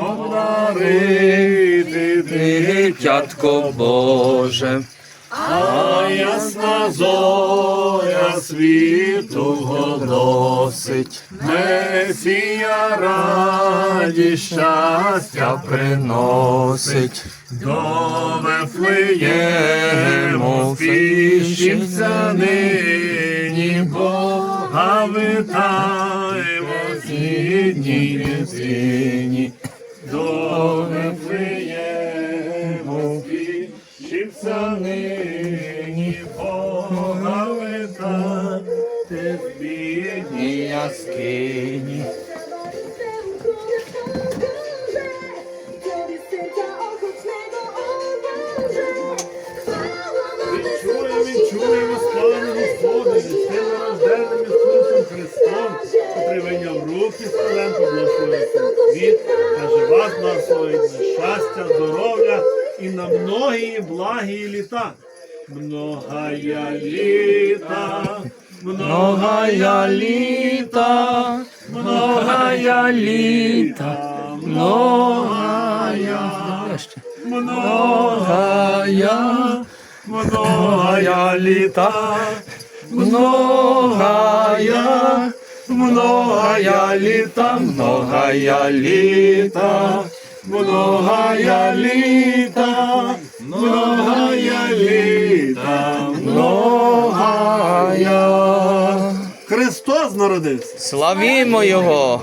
Обдарити Боже, а ясна зоря світу голосить, Месія раді щастя приносить. До Вифлеєму спішиться Бога витаємо сідній єдині. До Вифлеєму спішиться нині Бога витати в бідній яскині. Руки поблагословити вас благословить на щастя, здоров'я і на многії благі літа. Многая літа, многая літа, многая літа, многая, многая, многая літа, многая, многая літа, многая літа, многая літа, многая літа, многая. Христос народився. Славімо Його!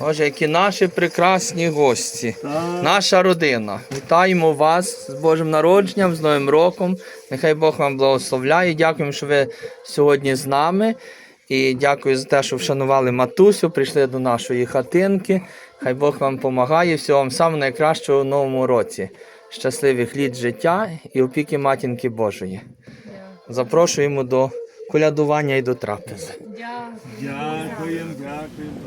Боже, які наші прекрасні гості, наша родина. Вітаємо вас з Божим народженням, з Новим роком. Нехай Бог вам благословляє. Дякуємо, що ви сьогодні з нами. І дякую за те, що вшанували матусю, прийшли до нашої хатинки. Хай Бог вам допомагає. Всього вам самого найкращого в новому році. Щасливих літ життя і опіки матінки Божої. Запрошуємо до колядування і до трапези. Дякуємо, дякуємо.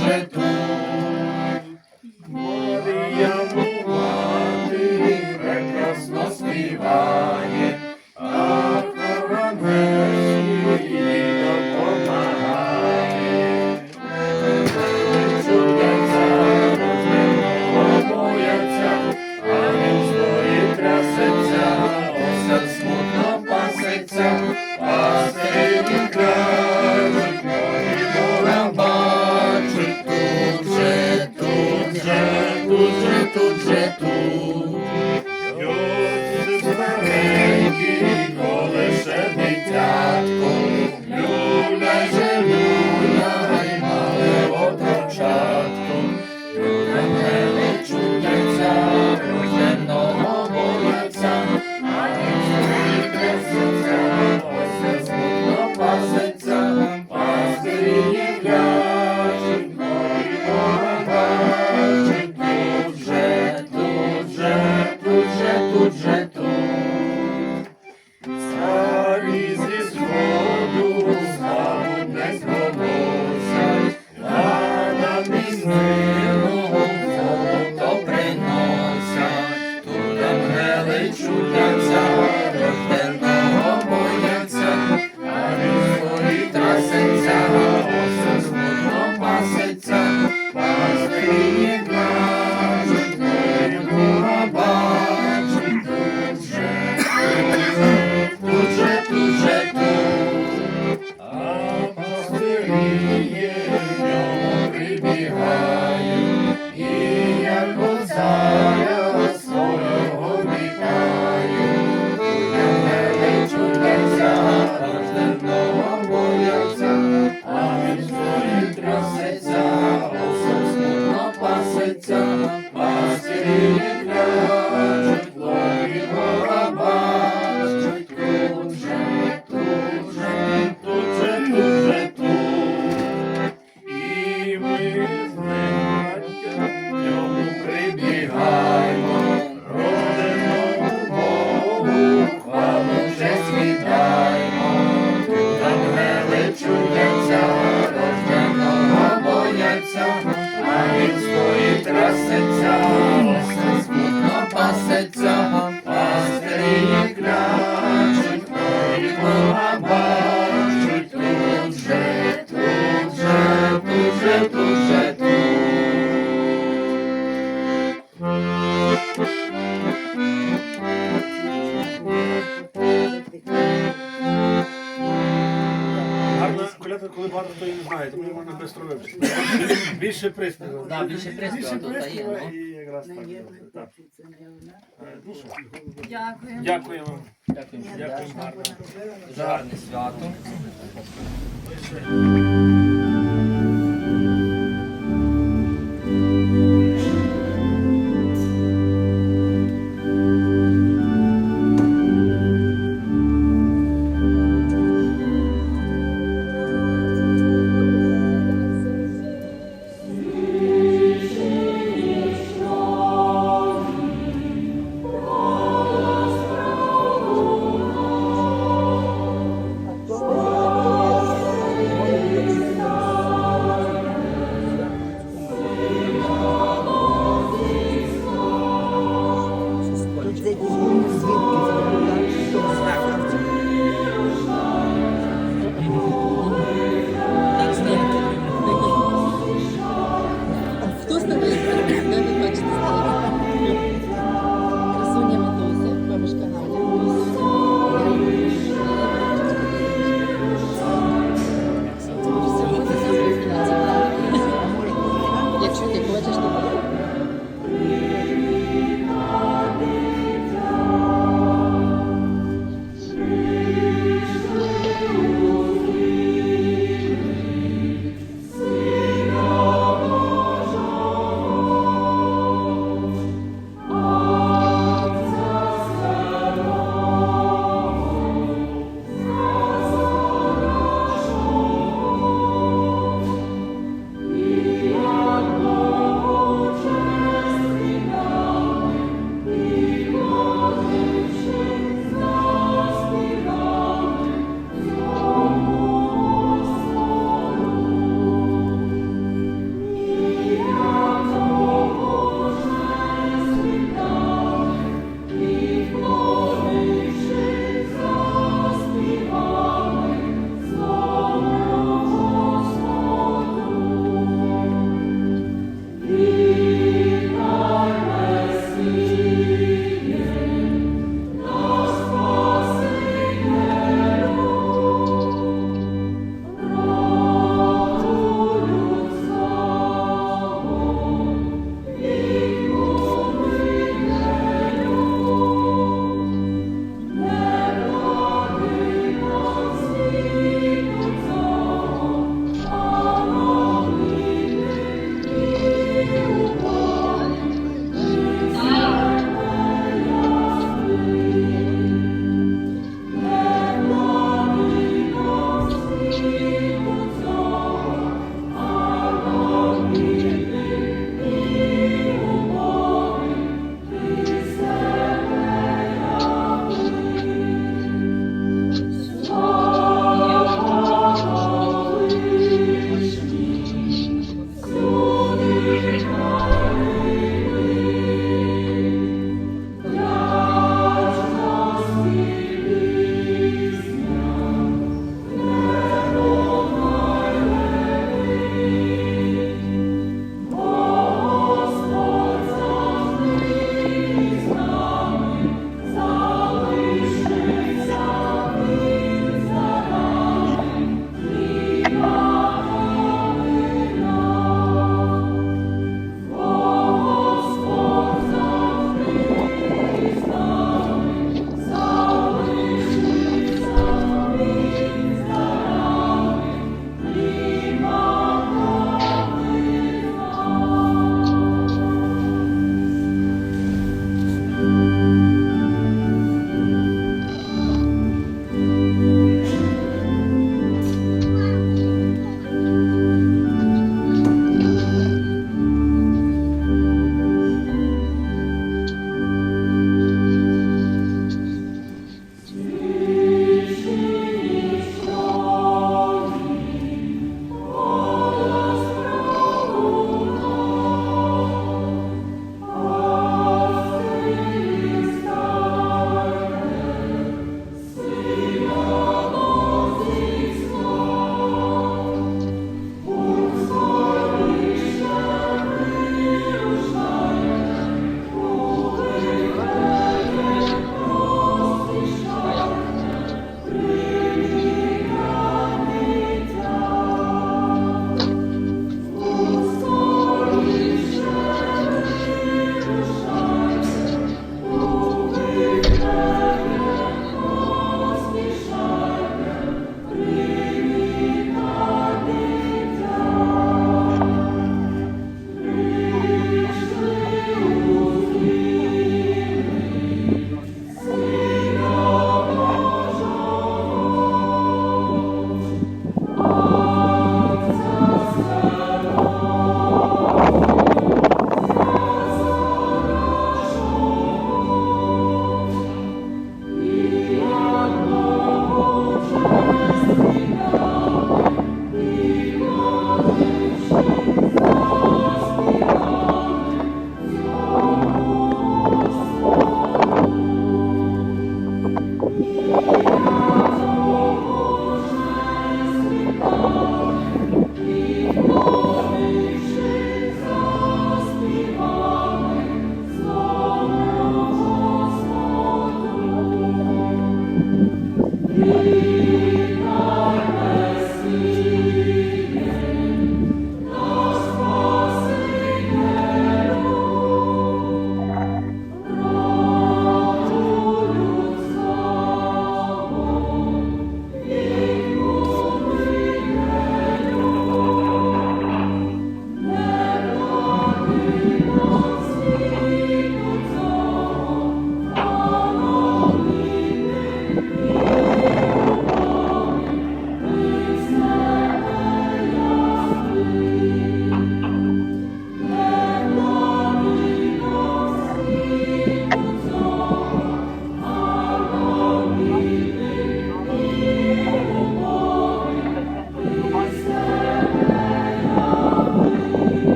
вже тут. же, тут же тут. Люди старенькі, коли ще дитятко, люблять. Good. пристроївся. Більше приспівів. Да, більше приспівів тут та гарне. Свято. Лише.